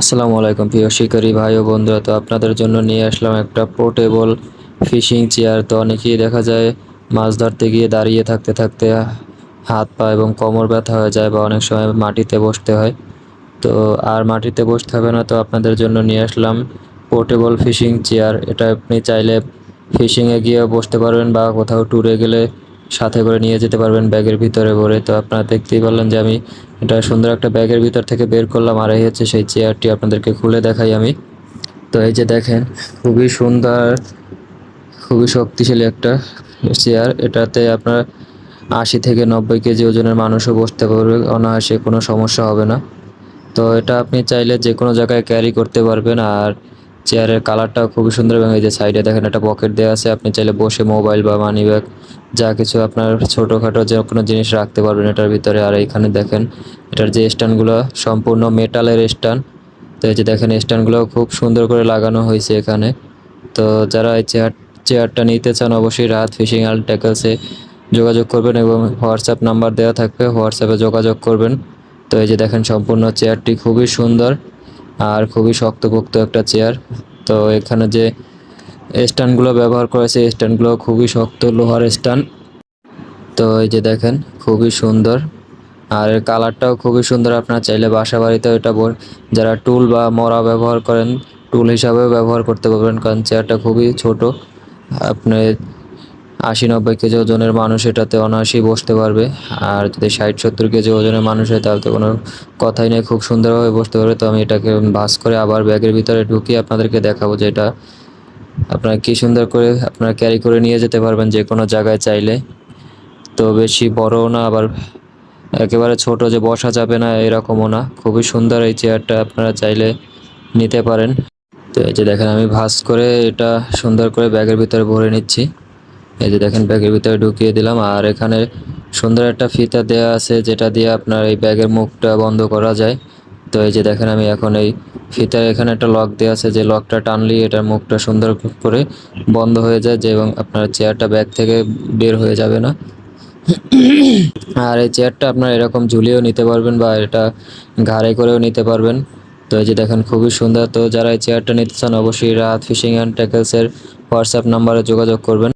আসসালামু আলাইকুম প্রিয় শিকারী ভাই ও বন্ধুরা, তো আপনাদের জন্য নিয়ে আসলাম একটা পোর্টেবল ফিশিং চেয়ার। তো অনেকেই দেখা যায় মাছ ধরতে গিয়ে দাঁড়িয়ে থাকতে থাকতে হাত পা এবং কোমর ব্যথা হয়ে যায় বা অনেক সময় মাটিতে বসতে হয়। তো আর মাটিতে বসতে হবে না, তো আপনাদের জন্য নিয়ে আসলাম পোর্টেবল ফিশিং চেয়ার। এটা আপনি চাইলে ফিশিংয়ে গিয়ে বসতে পারবেন বা কোথাও ট্যুরে গেলে সাথে করে নিয়ে যেতে পারবেন ব্যাগের ভিতরে ভরে। তো আপনারা দেখতেই পারলেন যে আমি এটা সুন্দর একটা ব্যাগের ভিতর থেকে বের করলাম আর এই হচ্ছে সেই চেয়ারটি আপনাদেরকে খুলে দেখাই আমি। তো এই যে দেখেন, খুবই সুন্দর, খুবই শক্তিশালী একটা চেয়ার। এটাতে আপনার আশি থেকে নব্বই কেজি ওজনের মানুষও বসতে পারবে, অনায়াসে কোনো সমস্যা হবে না। তো এটা আপনি চাইলে যে কোনো জায়গায় ক্যারি করতে পারবেন আর চেয়ারের কালারটাও খুবই সুন্দর এবং এই যে সাইডে দেখেন একটা পকেট দেওয়া আছে। আপনি চাইলে বসে মোবাইল বা মানি ব্যাগ যা কিছু আপনার ছোটোখাটো যে কোনো জিনিস রাখতে পারবেন এটার ভিতরে। আর এইখানে দেখেন, এটার যে স্ট্যান্ডগুলো সম্পূর্ণ মেটালের স্ট্যান্ড তো এই যে দেখেন স্ট্যান্ডগুলো খুব সুন্দর করে লাগানো হয়েছে এখানে। তো যারা এই চেয়ার চেয়ারটা নিতে চান, অবশ্যই রাত ফিশিং আল ট্যাকলসে যোগাযোগ করবেন এবং হোয়াটসঅ্যাপ নাম্বার দেওয়া থাকবে হোয়াটসঅ্যাপে যোগাযোগ করবেন। তো এই যে দেখেন, সম্পূর্ণ চেয়ারটি খুবই সুন্দর। আর খুবই শক্তপোক্ত একটা চেয়ার তো এখানে যে স্ট্যান্ডগুলো ব্যবহার করেছে স্ট্যান্ডগুলো খুবই শক্ত লোহার স্ট্যান্ড। তো এই যে দেখেন, খুবই সুন্দর। আর এর কালারটাও খুবই সুন্দর, আপনারা চাইলে বাসা বাড়িতে এটা যারা টুল বা মরা ব্যবহার করেন, টুল হিসাবেও ব্যবহার করতে পারবেন, কারণ চেয়ারটা খুবই ছোট। আপনি আশি নব্বই কেজি ওজনের মানুষ এটাতে অনায়াসেই বসতে পারবে। আর যদি ষাট সত্তর কেজি ওজনের মানুষ হয়, তাহলে তো কোনো কথাই নেই, খুব সুন্দরভাবে বসতে পারবে। তো আমি এটাকে ভাস করে আবার ব্যাগের ভিতরে ঢুকিয়ে আপনাদেরকে দেখাবো যে এটা আপনারা কি সুন্দর করে আপনারা ক্যারি করে নিয়ে যেতে পারবেন যে কোনো জায়গায় চাইলে। তো বেশি বড়ও না, আবার একেবারে ছোট যে বসা যাবে না, এরকমও না। খুবই সুন্দর এই চেয়ারটা আপনারা চাইলে নিতে পারেন। তো এই যে দেখেন, আমি ভাঁজ করে এটা সুন্দর করে ব্যাগের ভিতরে ভরে নিচ্ছি। এই যে দেখেন, ব্যাগের ভিতরে ঢুকিয়ে দিলাম। আর এখানে সুন্দর একটা ফিতা দেওয়া আছে, যেটা দিয়ে আপনার এই ব্যাগের মুখটা বন্ধ করা যায়। তো এই যে দেখেন, আমি এখন এই ফিতার এখানে একটা লক দেওয়া আছে, যে লকটা টানলেই এটার মুখটা সুন্দর করে বন্ধ হয়ে যায়, যে এবং আপনার চেয়ারটা ব্যাগ থেকে বের হয়ে যাবে না। আর এই চেয়ারটা আপনার এরকম ঝুলিয়েও নিতে পারবেন বা এটা ঘাড়ে করেও নিতে পারবেন। তো এই যে দেখেন, খুবই সুন্দর। তো যারা এই চেয়ারটা নিতে চান, অবশ্যই রাত ফিশিং অ্যান্ড ট্যাকেলসের হোয়াটসঅ্যাপ নাম্বারে যোগাযোগ করবেন।